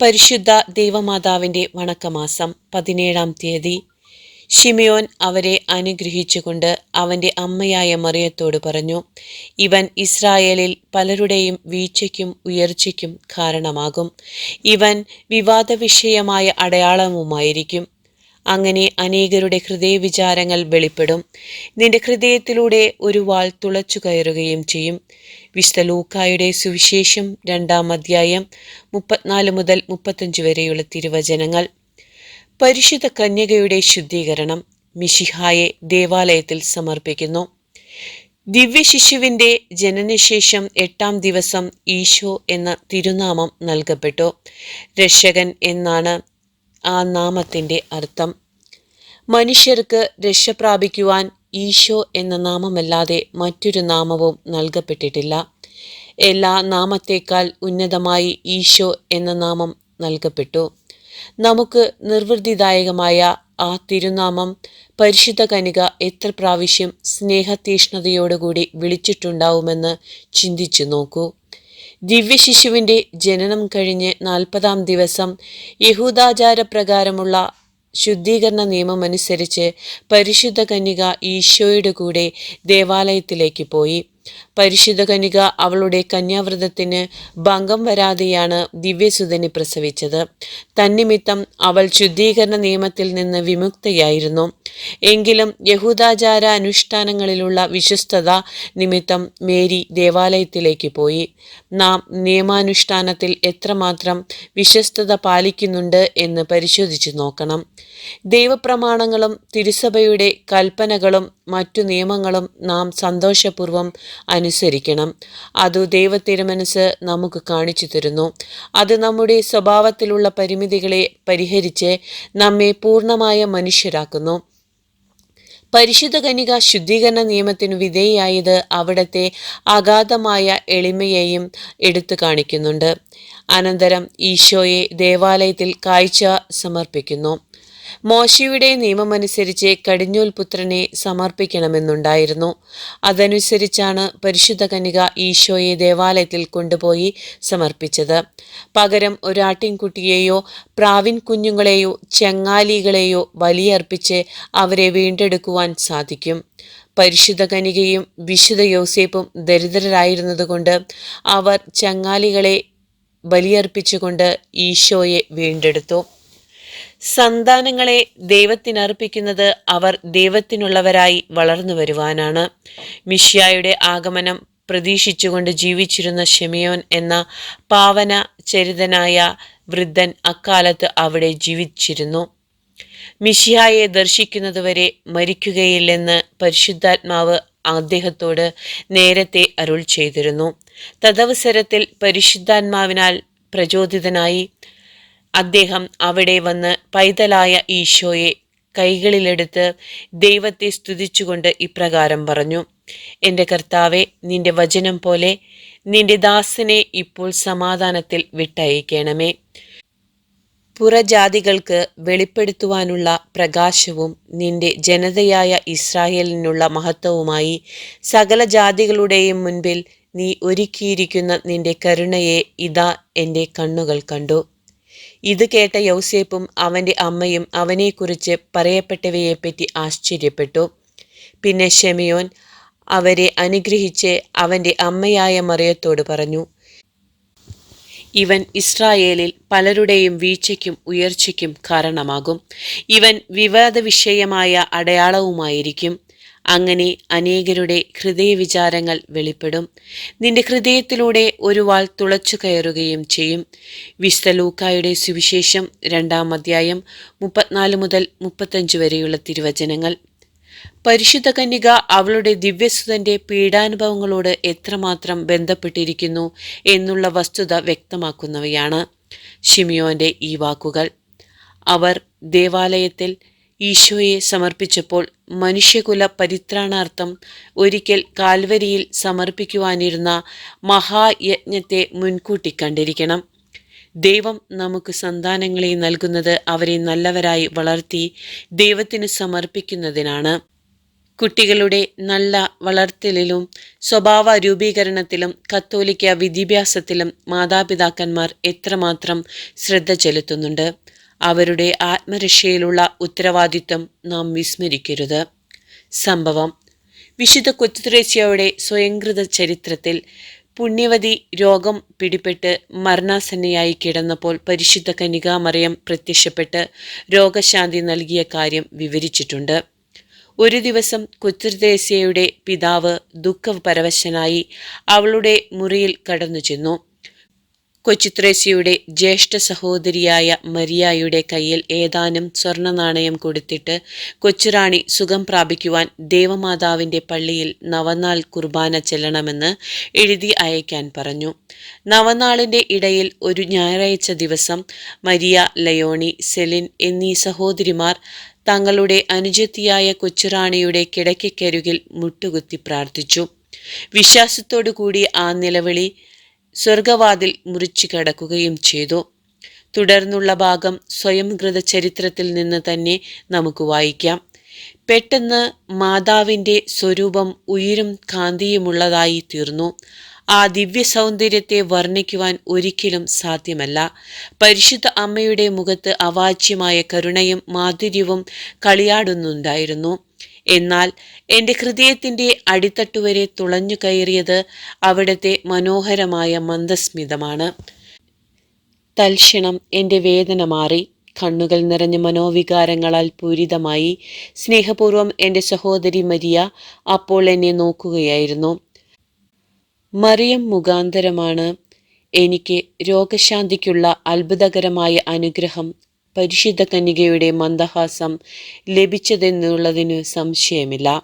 പരിശുദ്ധ ദൈവമാതാവിന്റെ വണക്കമാസം പതിനേഴാം തീയതി. ഷിമിയോൻ അവരെ അനുഗ്രഹിച്ചുകൊണ്ട് അവന്റെ അമ്മയായ മറിയത്തോട് പറഞ്ഞു ഇവൻ ഇസ്രായേലിൽ പലരുടെയും വീഴ്ചയ്ക്കും ഉയർച്ചയ്ക്കും കാരണമാകും. ഇവൻ വിവാദ വിഷയമായ അടയാളവുമായിരിക്കും. അങ്ങനെ അനേകരുടെ ഹൃദയവിചാരങ്ങൾ വെളിപ്പെടും. നിന്റെ ഹൃദയത്തിലൂടെ ഒരു വാൾ തുളച്ചു കയറുകയും ചെയ്യും. വിശുദ്ധ ലൂക്കായുടെ സുവിശേഷം രണ്ടാം അധ്യായം മുപ്പത്തിനാല് മുതൽ മുപ്പത്തഞ്ച് വരെയുള്ള തിരുവചനങ്ങൾ. പരിശുദ്ധ കന്യകയുടെ ശുദ്ധീകരണം മിഷിഹായെ ദേവാലയത്തിൽ സമർപ്പിക്കുന്നു. ദിവ്യശിശുവിന്റെ ജനനശേഷം എട്ടാം ദിവസം ഈശോ എന്ന തിരുനാമം നൽകപ്പെട്ടു. രക്ഷകൻ എന്നാണ് ആ നാമത്തിന്റെ അർത്ഥം. മനുഷ്യർക്ക് രക്ഷ പ്രാപിക്കുവാൻ ഈശോ എന്ന നാമമല്ലാതെ മറ്റൊരു നാമവും നൽകപ്പെട്ടിട്ടില്ല. എല്ലാ നാമത്തേക്കാൾ ഉന്നതമായി ഈശോ എന്ന നാമം നൽകപ്പെട്ടു. നമുക്ക് നിർവൃത്തിദായകമായ ആ തിരുനാമം പരിശുദ്ധ കനിക എത്ര പ്രാവശ്യം സ്നേഹതീഷ്ണതയോടുകൂടി വിളിച്ചിട്ടുണ്ടാവുമെന്ന് ചിന്തിച്ചു നോക്കൂ. ദിവ്യശിശുവിന്റെ ജനനം കഴിഞ്ഞ് നാൽപ്പതാം ദിവസം യഹൂദാചാരപ്രകാരമുള്ള ശുദ്ധീകരണ നിയമമനുസരിച്ച് പരിശുദ്ധ കന്യക ഈശോയുടെ കൂടെ ദേവാലയത്തിലേക്ക് പോയി. പരിശുദ്ധ കനിക അവളുടെ കന്യാവ്രതത്തിന് ഭംഗം വരാതെയാണ് ദിവ്യസുതനെ പ്രസവിച്ചത്. തന്നിമിത്തം അവൾ ശുദ്ധീകരണ നിയമത്തിൽ നിന്ന് വിമുക്തയായിരുന്നു. എങ്കിലും യഹൂദാചാര അനുഷ്ഠാനങ്ങളിലുള്ള വിശ്വസ്തത നിമിത്തം മേരി ദേവാലയത്തിലേക്ക് പോയി. നാം നിയമാനുഷ്ഠാനത്തിൽ എത്രമാത്രം വിശ്വസ്തത പാലിക്കുന്നുണ്ട് എന്ന് പരിശോധിച്ചു നോക്കണം. ദൈവപ്രമാണങ്ങളും തിരുസഭയുടെ കൽപ്പനകളും മറ്റു നിയമങ്ങളും നാം സന്തോഷപൂർവം അനുസരിക്കണം. അത് ദൈവത്തിരുമനസ് നമുക്ക് കാണിച്ചു തരുന്നു. അത് നമ്മുടെ സ്വഭാവത്തിലുള്ള പരിമിതികളെ പരിഹരിച്ച് നമ്മെ പൂർണമായ മനുഷ്യരാക്കുന്നു. പരിശുദ്ധ കനിക ശുദ്ധീകരണ നിയമത്തിനു വിധേയായത് അവിടത്തെ അഗാധമായ എളിമയെയും എടുത്തു കാണിക്കുന്നുണ്ട്. അനന്തരം ഈശോയെ ദേവാലയത്തിൽ കാഴ്ച സമർപ്പിക്കുന്നു. മോശയുടെ നിയമമനുസരിച്ച് കടിഞ്ഞൂൽ പുത്രനെ സമർപ്പിക്കണമെന്നുണ്ടായിരുന്നു. അതനുസരിച്ചാണ് പരിശുദ്ധ കനിക ഈശോയെ ദേവാലയത്തിൽ കൊണ്ടുപോയി സമർപ്പിച്ചത്. പകരം ഒരാട്ടിൻകുട്ടിയെയോ പ്രാവിൻ കുഞ്ഞുങ്ങളെയോ ചെങ്ങാലികളെയോ ബലിയർപ്പിച്ച് അവരെ വീണ്ടെടുക്കുവാൻ സാധിക്കും. പരിശുദ്ധ കനികയും വിശുദ്ധ യോസേപ്പും ദരിദ്രരായിരുന്നതുകൊണ്ട് അവർ ചങ്ങാലികളെ ബലിയർപ്പിച്ചുകൊണ്ട് ഈശോയെ വീണ്ടെടുത്തു. സന്താനങ്ങളെ ദൈവത്തിനർപ്പിക്കുന്നത് അവർ ദൈവത്തിനുള്ളവരായി വളർന്നു വരുവാനാണ്. മിഷ്യായുടെ ആഗമനം പ്രതീക്ഷിച്ചുകൊണ്ട് ജീവിച്ചിരുന്ന ഷെമിയോൻ എന്ന പാവന ചരിതനായ വൃദ്ധൻ അക്കാലത്ത് അവിടെ ജീവിച്ചിരുന്നു. മിഷിഹായെ ദർശിക്കുന്നതുവരെ മരിക്കുകയില്ലെന്ന് പരിശുദ്ധാത്മാവ് അദ്ദേഹത്തോട് നേരത്തെ അരുൾ ചെയ്തിരുന്നു. തദവസരത്തിൽ പരിശുദ്ധാത്മാവിനാൽ പ്രചോദിതനായി അദ്ദേഹം അവിടെ വന്ന് പൈതലായ ഈശോയെ കൈകളിലെടുത്ത് ദൈവത്തെ സ്തുതിച്ചുകൊണ്ട് ഇപ്രകാരം പറഞ്ഞു എന്റെ കർത്താവെ നിന്റെ വചനം പോലെ നിന്റെ ദാസനെ ഇപ്പോൾ സമാധാനത്തിൽ വിട്ടയക്കണമേ. പുറജാതികൾക്ക് വെളിപ്പെടുത്തുവാനുള്ള പ്രകാശവും നിന്റെ ജനതയായ ഇസ്രായേലിനുള്ള മഹത്വവുമായി സകല ജാതികളുടെയും മുൻപിൽ നീ ഒരുക്കിയിരിക്കുന്ന നിന്റെ കരുണയെ ഇതാ എന്റെ കണ്ണുകൾ കണ്ടു. ഇത് കേട്ട യൗസേപ്പും അവന്റെ അമ്മയും അവനെക്കുറിച്ച് പറയപ്പെട്ടവയെപ്പറ്റി ആശ്ചര്യപ്പെട്ടു. പിന്നെ ഷെമിയോൻ അവരെ അനുഗ്രഹിച്ച് അവന്റെ അമ്മയായ മറിയത്തോട് പറഞ്ഞു ഇവൻ ഇസ്രായേലിൽ പലരുടെയും വീഴ്ചയ്ക്കും ഉയർച്ചയ്ക്കും കാരണമാകും. ഇവൻ വിവാദ വിഷയമായ അടയാളവുമായിരിക്കും. അങ്ങനെ അനേകരുടെ ഹൃദയവിചാരങ്ങൾ വെളിപ്പെടും. നിന്റെ ഹൃദയത്തിലൂടെ ഒരു വാൾ തുളച്ചു കയറുകയും ചെയ്യും. വിശ്വലൂക്കായുടെ സുവിശേഷം രണ്ടാം അധ്യായം മുപ്പത്തിനാല് മുതൽ മുപ്പത്തഞ്ച് വരെയുള്ള തിരുവചനങ്ങൾ. പരിശുദ്ധ കന്യക അവളുടെ ദിവ്യസുതന്റെ പീഡാനുഭവങ്ങളോട് എത്രമാത്രം ബന്ധപ്പെട്ടിരിക്കുന്നു എന്നുള്ള വസ്തുത വ്യക്തമാക്കുന്നവയാണ് ഷിമിയോന്റെ ഈ വാക്കുകൾ. അവർ ദേവാലയത്തിൽ ഈശോയെ സമർപ്പിച്ചപ്പോൾ മനുഷ്യകുല പരിത്രാണാർത്ഥം ഒരിക്കൽ കാൽവരിയിൽ സമർപ്പിക്കുവാനിരുന്ന മഹായജ്ഞത്തെ മുൻകൂട്ടി കണ്ടിരിക്കണം. ദൈവം നമുക്ക് സന്താനങ്ങളെ നൽകുന്നത് അവരെ നല്ലവരായി വളർത്തി ദൈവത്തിന് സമർപ്പിക്കുന്നതിനാണ്. കുട്ടികളുടെ നല്ല വളർത്തലിലും സ്വഭാവ രൂപീകരണത്തിലും കത്തോലിക്ക വിദ്യാഭ്യാസത്തിലും മാതാപിതാക്കന്മാർ എത്രമാത്രം ശ്രദ്ധ ചെലുത്തുന്നുണ്ട്. അവരുടെ ആത്മരക്ഷയിലുള്ള ഉത്തരവാദിത്വം നാം വിസ്മരിക്കരുത്. സംഭവം. വിശുദ്ധ കൊച്ചുത്രേസ്യയുടെ സ്വയംകൃത ചരിത്രത്തിൽ പുണ്യവതി രോഗം പിടിപെട്ട് മരണാസന്നയായി കിടന്നപ്പോൾ പരിശുദ്ധ കനികാമറിയം പ്രത്യക്ഷപ്പെട്ട് രോഗശാന്തി നൽകിയ കാര്യം വിവരിച്ചിട്ടുണ്ട്. ഒരു ദിവസം കൊച്ചുത്രേസ്യയുടെ പിതാവ് ദുഃഖപരവശനായി അവളുടെ മുറിയിൽ കടന്നു ചെന്നു കൊച്ചുത്രേസ്യയുടെ ജ്യേഷ്ഠ സഹോദരിയായ മരിയായുടെ കയ്യിൽ ഏതാനും സ്വർണ നാണയം കൊടുത്തിട്ട് കൊച്ചുറാണി സുഖം പ്രാപിക്കുവാൻ ദേവമാതാവിന്റെ പള്ളിയിൽ നവനാൾ കുർബാന ചെല്ലണമെന്ന് എഴുതി അയക്കാൻ പറഞ്ഞു. നവനാളിന്റെ ഇടയിൽ ഒരു ഞായറാഴ്ച ദിവസം മരിയ ലയോണി സെലിൻ എന്നീ സഹോദരിമാർ തങ്ങളുടെ അനുജത്തിയായ കൊച്ചുറാണിയുടെ കിടക്കയ്ക്കരികിൽ മുട്ടുകുത്തി പ്രാർത്ഥിച്ചു. വിശ്വാസത്തോടു കൂടി ആ നിലവിളി സ്വർഗവാതിൽ മുറിച്ചു കടക്കുകയും ചെയ്തു. തുടർന്നുള്ള ഭാഗം സ്വയംകൃത ചരിത്രത്തിൽ നിന്ന് തന്നെ നമുക്ക് വായിക്കാം. പെട്ടെന്ന് മാതാവിന്റെ സ്വരൂപം ഉയരും കാന്തിയുമുള്ളതായി തീർന്നു. ആ ദിവ്യ സൗന്ദര്യത്തെ വർണിക്കുവാൻ ഒരിക്കലും സാധ്യമല്ല. പരിശുദ്ധ അമ്മയുടെ മുഖത്ത് അവാച്യമായ കരുണയും മാധുര്യവും കളിയാടുന്നുണ്ടായിരുന്നു. എന്നാൽ എന്റെ ഹൃദയത്തിന്റെ അടിത്തട്ടുവരെ തുളഞ്ഞു കയറിയത് അവിടുത്തെ മനോഹരമായ മന്ദസ്മിതമാണ്. തൽക്ഷണം എന്റെ വേദന മാറി. കണ്ണുകൾ നിറഞ്ഞ മനോവികാരങ്ങളാൽ പൂരിതമായി. സ്നേഹപൂർവം എന്റെ സഹോദരി മരിയ അപ്പോൾ എന്നെ നോക്കുകയായിരുന്നു. മറിയം മുഖാന്തരമാണ്. എനിക്ക് രോഗശാന്തിക്കുള്ള അത്ഭുതകരമായ അനുഗ്രഹം പരിശുദ്ധ കന്യകയുടെ മന്ദഹാസം ലഭിച്ചതെന്നുള്ളതിന് സംശയമില്ല.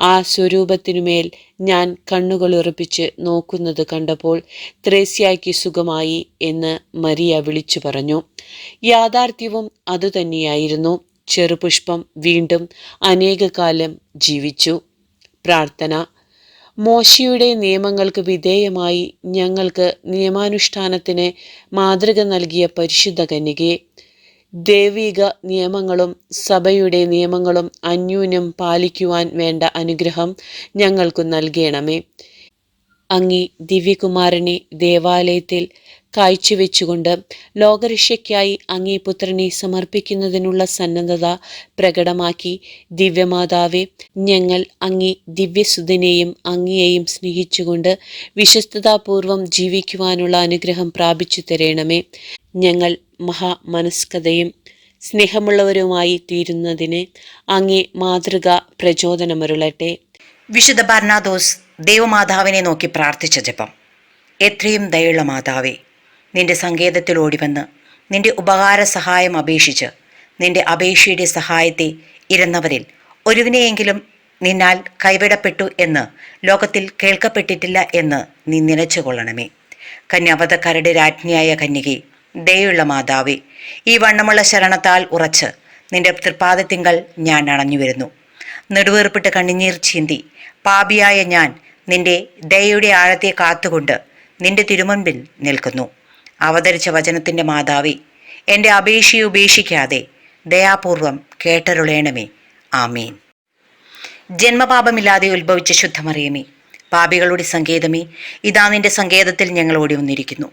ആ സ്വരൂപത്തിനുമേൽ ഞാൻ കണ്ണുകൾ ഉറപ്പിച്ച് നോക്കുന്നത് കണ്ടപ്പോൾ ത്രേസ്യായ്ക്ക് സുഖമായി എന്ന് മരിയ വിളിച്ചു പറഞ്ഞു. യാഥാർത്ഥ്യവും അതുതന്നെയായിരുന്നു. ചെറുപുഷ്പം വീണ്ടും അനേകകാലം ജീവിച്ചു. പ്രാർത്ഥന. മോശയുടെ നിയമങ്ങൾക്ക് വിധേയമായി ഞങ്ങൾക്ക് നിയമാനുഷ്ഠാനത്തിന് മാതൃക നൽകിയ പരിശുദ്ധ കന്യകയെ ദൈവിക നിയമങ്ങളും സഭയുടെ നിയമങ്ങളും അന്യൂന്യം പാലിക്കുവാൻ വേണ്ട അനുഗ്രഹം ഞങ്ങൾക്ക് നൽകണമേ. അങ്ങി ദിവ്യകുമാരനെ ദേവാലയത്തിൽ കാഴ്ചവെച്ചുകൊണ്ട് ലോകരക്ഷയ്ക്കായി അങ്ങേ പുത്രനെ സമർപ്പിക്കുന്നതിനുള്ള സന്നദ്ധത പ്രകടമാക്കി ദിവ്യമാതാവെ ഞങ്ങൾ അങ്ങേ ദിവ്യസുതനെയും അങ്ങയെയും സ്നേഹിച്ചുകൊണ്ട് വിശ്വസ്തതാപൂർവം ജീവിക്കുവാനുള്ള അനുഗ്രഹം പ്രാപിച്ചു തരണമേ ഞങ്ങൾ മഹാമനസ്കതയും സ്നേഹമുള്ളവരുമായി തീരുന്നതിന് അങ്ങേ മാതൃക പ്രചോദനമരുളട്ടെ. വിശുദ്ധ ഭർണാദോസ് ദേവമാതാവിനെ നോക്കി പ്രാർത്ഥിച്ച ജപം. എത്രയും ദയുള്ള മാതാവേ നിന്റെ സങ്കേതത്തിൽ ഓടിവന്ന് നിന്റെ ഉപകാര സഹായം അപേക്ഷിച്ച് നിന്റെ അപേക്ഷയുടെ സഹായത്തെ ഇരുന്നവരിൽ ഒരുവിനെയെങ്കിലും നിന്നാൽ കൈവിടപ്പെട്ടു എന്ന് ലോകത്തിൽ കേൾക്കപ്പെട്ടിട്ടില്ല എന്ന് നീ നിലച്ചുകൊള്ളണമേ. കന്യാവതക്കാരുടെ രാജ്ഞിയായ കന്യകെ ദയുള്ള മാതാവേ ഈ വണ്ണമുള്ള ശരണത്താൽ ഉറച്ച് നിന്റെ തൃപ്പാദത്തിങ്കൽ ഞാൻ അണഞ്ഞു വരുന്നു. നെടുവേർപ്പിട്ട് കണ്ണിനീർ ചിന്തി പാപിയായ ഞാൻ നിന്റെ ദയയുടെ ആഴത്തെ കാത്തുകൊണ്ട് നിന്റെ തിരുമുൻപിൽ നിൽക്കുന്നു. അവതരിച്ച വചനത്തിന്റെ മാതാവി എന്റെ അപേക്ഷയെ ഉപേക്ഷിക്കാതെ ദയാപൂർവം കേട്ടരുളേണമേ. ആമീൻ. ജന്മപാപമില്ലാതെ ഉത്ഭവിച്ച ശുദ്ധമറിയമേ പാപികളുടെ സങ്കേതമേ ഇതാ നിന്റെ സങ്കേതത്തിൽ ഞങ്ങൾ ഓടി വന്നിരിക്കുന്നു.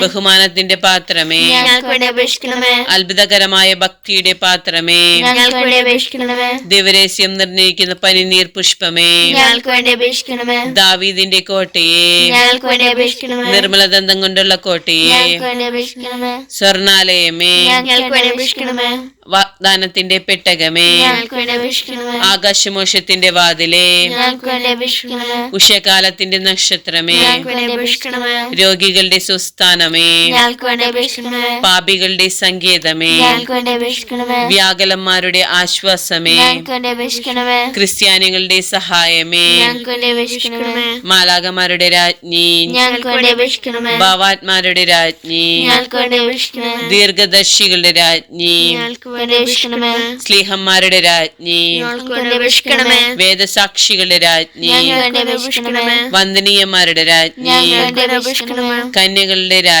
ബഹുമാനത്തിന്റെ പാത്രമേ. അത്ഭുതകരമായ ഭക്തിയുടെ പാത്രമേ. ദിവരേശ്യം നിർണയിക്കുന്ന പനിനീർ പുഷ്പമേ. ദാവീദിന്റെ കോട്ടയെ. നിർമ്മല ദന്തം കൊണ്ടുള്ള കോട്ടയെ. സ്വർണാലയമേ. വാഗ്ദാനത്തിന്റെ പെട്ടകമേ. ആകാശമോഷത്തിന്റെ വാതിലേ. ഉഷകാലത്തിന്റെ നക്ഷത്രമേ. രോഗികളുടെ വേണ്ടി അപേക്ഷിക്കണമേ പാപികളുടെ സങ്കേതമേ വ്യാകലന്മാരുടെ ആശ്വാസമേ ക്രിസ്ത്യാനികളുടെ സഹായമേ മാലാകമാരുടെ രാജ്ഞി ഭാവാത്മാരുടെ രാജ്ഞി ദീർഘദർശികളുടെ രാജ്ഞി സ്ലീഹന്മാരുടെ രാജ്ഞി വേദസാക്ഷികളുടെ രാജ്ഞി വന്ദനീയന്മാരുടെ രാജ്ഞി കന്യകളുടെ രാജ്ഞി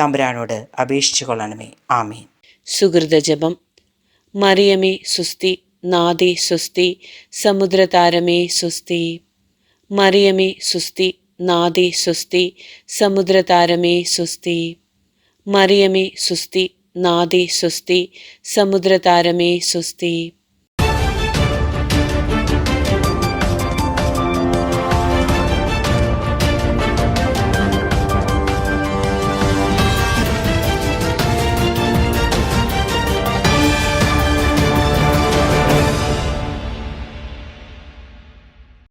തമ്പുരാനോട് അപേക്ഷിച്ചു കൊള്ളണമേ. ആമേൻ. സുഹൃതജപം. മറിയമേ സുസ്തി നാദേ സുസ്തി സമുദ്രതാരമേ സുസ്തി മറിയമേ സുസ്തി നാദേ സുസ്തി സമുദ്രതാരമേ സുസ്തി മറിയമേ സുസ്തി നാദേ സുസ്തി സമുദ്രതാരമേ സുസ്തി